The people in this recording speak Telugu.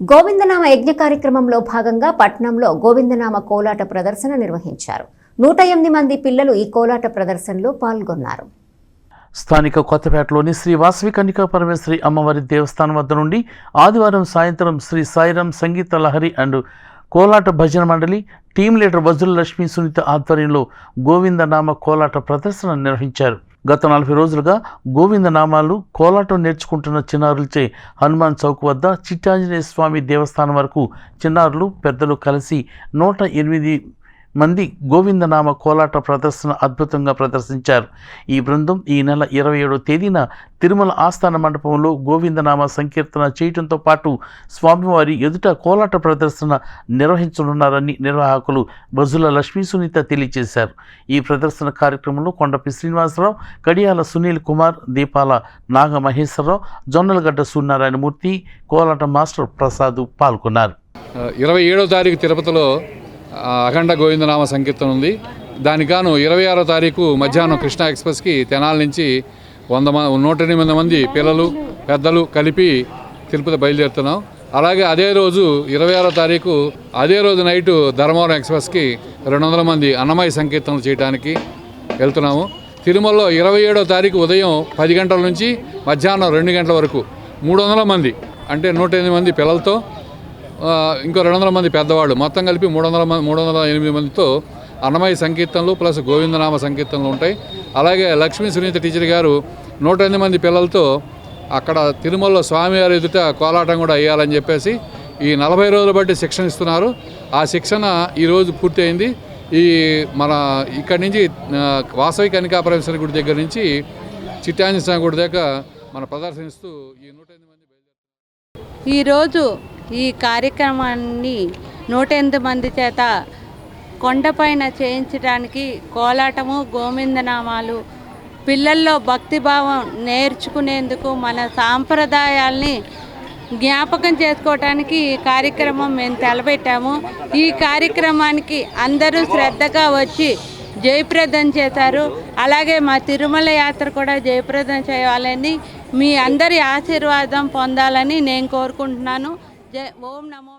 గోవిందనామ యజ్ఞ కార్యక్రమంలో భాగంగా పట్నంలో గోవిందనామ కోలాట ప్రదర్శన నిర్వహించారు. నూట ఎనిమిది మంది పిల్లలు ఈ కోలాట ప్రదర్శనలో పాల్గొన్నారు. స్థానిక కొత్తపేటలోని శ్రీ వాసవి కన్నికా పరమేశ్వరి అమ్మవారి దేవస్థానం వద్ద నుండి ఆదివారం సాయంత్రం Shri Sairam Sangeetha Lahari and Kolata Bhajana Mandali team leader Vajula Lakshmi Sunitha ఆధ్వర్యంలో గోవిందనామ కోలాట ప్రదర్శన నిర్వహించారు. గత నలభై రోజులుగా గోవింద నామాలు కోలాటం నేర్చుకుంటున్న చిన్నారులచే హనుమాన్ చౌక్ వద్ద చిట్టాంజనేయ స్వామి దేవస్థానం వరకు చిన్నారులు పెద్దలు కలిసి నూట ఎనిమిది మంది గోవిందనామ కోలాట ప్రదర్శన అద్భుతంగా ప్రదర్శించారు. ఈ బృందం ఈ నెల ఇరవై ఏడో తేదీన తిరుమల ఆస్థాన మండపంలో గోవిందనామ సంకీర్తన చేయడంతో పాటు స్వామివారి ఎదుట కోలాట ప్రదర్శన నిర్వహించనున్నారని నిర్వాహకులు బజుల లక్ష్మీ సునీత తెలియజేశారు. ఈ ప్రదర్శన కార్యక్రమంలో కొండపి శ్రీనివాసరావు కడియాల సునీల్ కుమార్ దీపాల నాగమహేశ్వరరావు జొన్నలగడ్డ సూర్యనారాయణమూర్తి కోలాట మాస్టర్ ప్రసాద్ పాల్గొన్నారు. ఇరవై ఏడో తారీఖు తిరుపతిలో అఖండ గోవిందనామ సంకీర్తన ఉంది. దానికి గాను ఇరవై ఆరో తారీఖు మధ్యాహ్నం కృష్ణా ఎక్స్ప్రెస్కి తెనాల నుంచి వంద మ నూట ఎనిమిది మంది పిల్లలు పెద్దలు కలిపి తిరుపతి బయలుదేరుతున్నాం. అలాగే అదే రోజు ఇరవై ఆరో తారీఖు అదే రోజు నైటు ధర్మవరం ఎక్స్ప్రెస్కి రెండు వందల మంది అన్నమయ సంకీర్తనలు చేయడానికి వెళ్తున్నాము. తిరుమలలో ఇరవై ఏడో తారీఖు ఉదయం పది గంటల నుంచి మధ్యాహ్నం రెండు గంటల వరకు మూడు వందల మంది అంటే నూట ఎనిమిది మంది పిల్లలతో ఇంకో రెండు వందల మంది పెద్దవాళ్ళు మొత్తం కలిపి మూడు వందల మంది మూడు వందల ఎనిమిది మందితో అన్నమయ్య సంకీర్తనలు ప్లస్ గోవిందనామ సంకీర్తనలు ఉంటాయి. అలాగే లక్ష్మీ సునీత టీచర్ గారు నూట ఎనిమిది మంది పిల్లలతో అక్కడ తిరుమలలో స్వామివారి ఎదుట కోలాటం కూడా వేయాలని చెప్పేసి ఈ నలభై రోజులు బట్టి శిక్షణ ఇస్తున్నారు. ఆ శిక్షణ ఈరోజు పూర్తి అయింది. ఈ మన ఇక్కడి నుంచి వాసవి కనికా గుడి దగ్గర నుంచి చిట్టాంజన గుడి దాకా మన ప్రదర్శనిస్తూ ఈ నూట ఎనిమిది మంది ఈరోజు ఈ కార్యక్రమాన్ని నూట ఎనిమిది మంది చేత కొండపైన చేయించడానికి కోలాటము గోవిందనామాలు పిల్లల్లో భక్తిభావం నేర్చుకునేందుకు మన సాంప్రదాయాల్ని జ్ఞాపకం చేసుకోవటానికి ఈ కార్యక్రమం మేము తలపెట్టాము ఈ కార్యక్రమానికి అందరూ శ్రద్ధగా వచ్చి జయప్రదం చేశారు. అలాగే మా తిరుమల యాత్ర కూడా జయప్రదం చేయాలని మీ అందరి ఆశీర్వాదం పొందాలని నేను కోరుకుంటున్నాను. జయ ఓం నమో